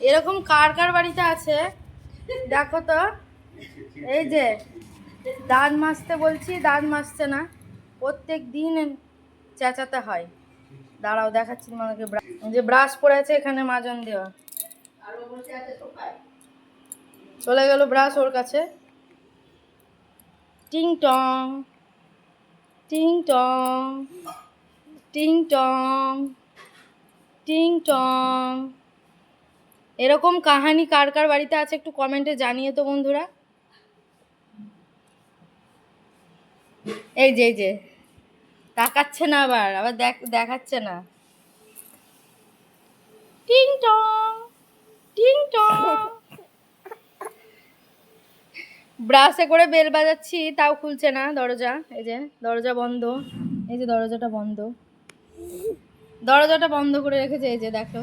এরকম কার কার বাড়িতে আছে? দেখো তো। এই যে, দাঁত মাজতে বলছি, দাঁত মাজছে না। প্রত্যেক দিন চেঁচাতে হয়। দাঁড়াও, দেখাচ্ছি ব্রা- যে ব্রাশ পড়ে আছে এখানে মাজন দেওয়া চলে গেল ব্রাশ ওর কাছে। টিং টং টিং টং টিং টং টিং টং। এরকম কাহানি কার কার বাড়িতে আছে একটু কমেন্টে জানিয়ে তো বন্ধুরা। এই যে এই যে, তাকাচ্ছে না আবার আবার দেখ, দেখাচ্ছে না। টিং টং টিং টং। ব্রাশে করে বেল বাজাচ্ছি, তাও খুলছে না দরজা। এই যে, দরজা বন্ধ। এই যে, দরজাটা বন্ধ। দরজাটা বন্ধ করে রেখেছে, এই যে দেখো।